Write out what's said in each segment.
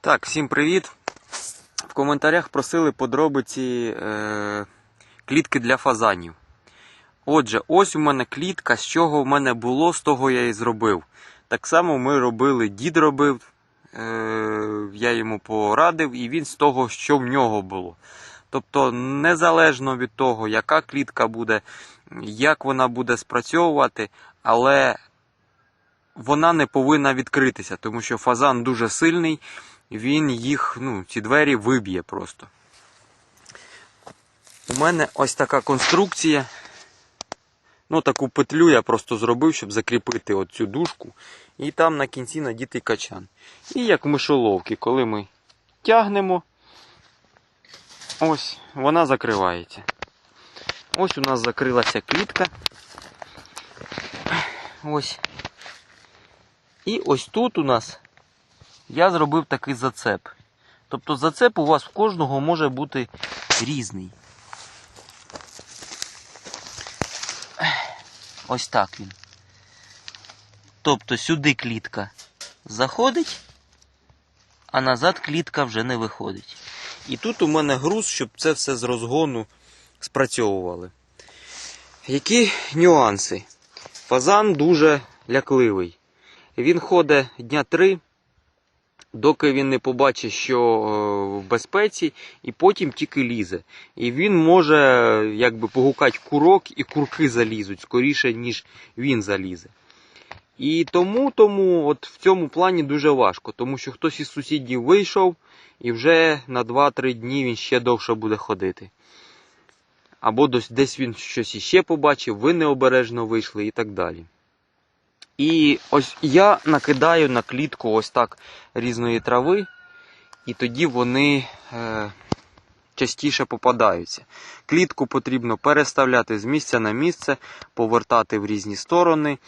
Так, всім привіт. В коментарях просили подробиці е, клітки для фазанів. Отже, ось у мене клітка, з чого в мене було, з того я і зробив. Так само ми робили, дід робив, е, я йому порадив, і він з того, що в нього було. Тобто, незалежно від того, яка клітка буде, як вона буде спрацьовувати, але вона не повинна відкритися, тому що фазан дуже сильний, він їх, ну, ці двері виб'є просто. У мене ось така конструкція. Ну, таку петлю я просто зробив, щоб закріпити оцю дужку. І там на кінці надіти качан. І як мишоловки, коли ми тягнемо, ось вона закривається. Ось у нас закрилася клітка. Ось. І ось тут у нас я зробив такий зацеп. Тобто зацеп у вас в кожного може бути різний. Ось так він. Тобто сюди клітка заходить, а назад клітка вже не виходить. І тут у мене груз, щоб це все з розгону спрацьовували. Які нюанси? Фазан дуже лякливий. Він ходить дня три, доки він не побачить, що е, в безпеці, і потім тільки лізе. І він може якби погукати курок, і курки залізуть скоріше, ніж він залізе. І тому, тому от в цьому плані дуже важко, тому що хтось із сусідів вийшов, і вже на 2-3 дні він ще довше буде ходити. Або десь- він щось іще побачив, ви необережно вийшли і так далі. І ось я накидаю на клітку ось так різної трави, і тоді вони е, частіше попадаються. Клітку потрібно переставляти з місця на місце, повертати в різні сторони.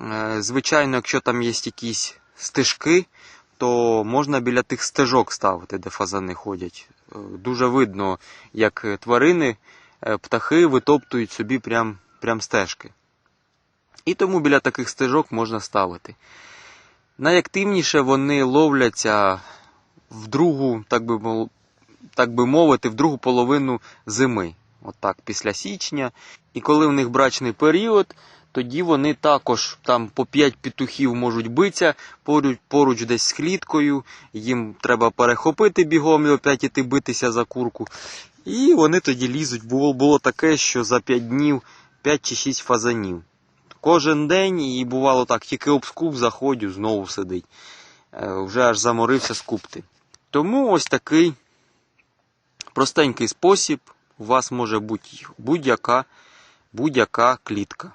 Е, звичайно, якщо там є якісь стежки, то можна біля тих стежок ставити, де фазани ходять. Е, Дуже видно, як тварини, е, птахи витоптують собі прям, прям стежки. І тому біля таких стежок можна ставити. Найактивніше вони ловляться в другу, так би, так би мовити, в другу половину зими. Отак, після січня. І коли в них брачний період, тоді вони також там по 5 петухів можуть битися поруч, поруч десь з кліткою. Їм треба перехопити бігом і опять іти битися за курку. І вони тоді лізуть. Було, було таке, що за 5 днів 5 чи 6 фазанів. Кожен день і бувало так, тільки обскуп заходю, знову сидить. Е, Вже аж заморився скупти. Тому ось такий простенький спосіб. У вас може бути будь-яка будь-яка клітка.